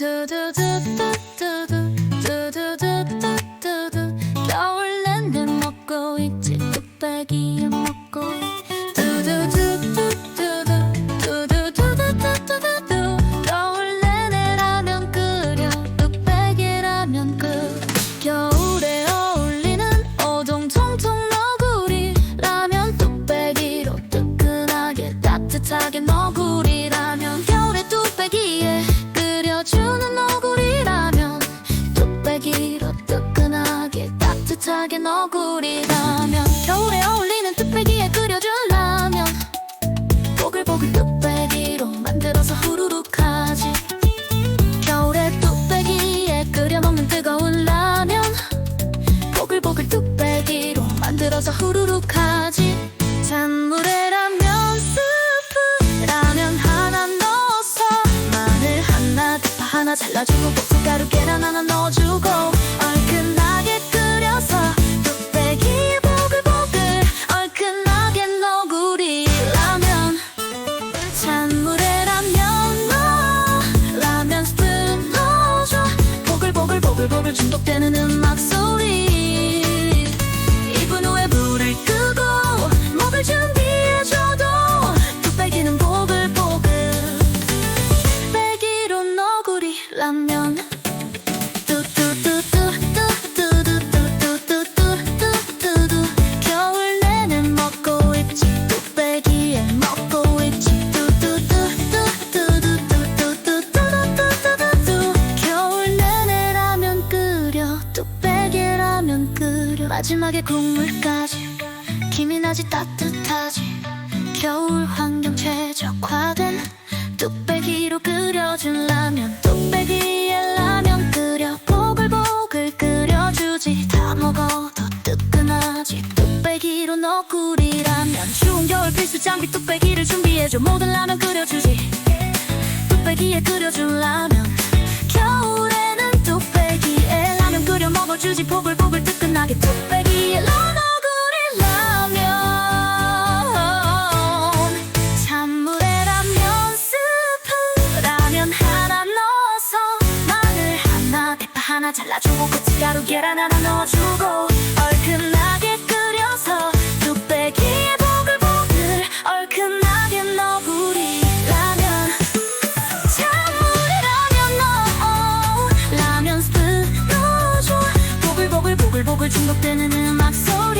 두두두두두두 두두두두두두 겨울 내내 먹고 있지 뚝배기에 먹고 두두두 따뜻하게 너구리 라면 겨울에 어울리는 뚝배기에 끓여준 라면 보글보글 뚝배기로 만들어서 후루룩 하지. 겨울에 뚝배기에 끓여 먹는 뜨거운 라면 보글보글 뚝배기로 만들어서 후루룩 하지. 찬물에 라면 스프 라면 하나 넣어서 마늘 하나 대파 하나 잘라주고 고춧가루 계란 하나 넣어주고 라면 끓여 마지막에 국물까지. 김이 나지 따뜻하지. 겨울 환경 최적화된 뚝배기로 끓여준 라면 뚝배기에 라면 끓여. 보글보글 끓여주지. 다 먹어도 뜨끈하지. 뚝배기로 너구리 라면 추운 겨울 필수 장비 뚝배기를 준비해줘. 모든 라면 끓여주지. 뚝배기에 끓여준 라면 뚝배기에 너구리 라면 찬물에 라면 스프 라면 하나 넣어서 마늘 하나 대파 하나 잘라주고 고춧가루 계란 하나 넣어주고 얼큰하게 음악 소리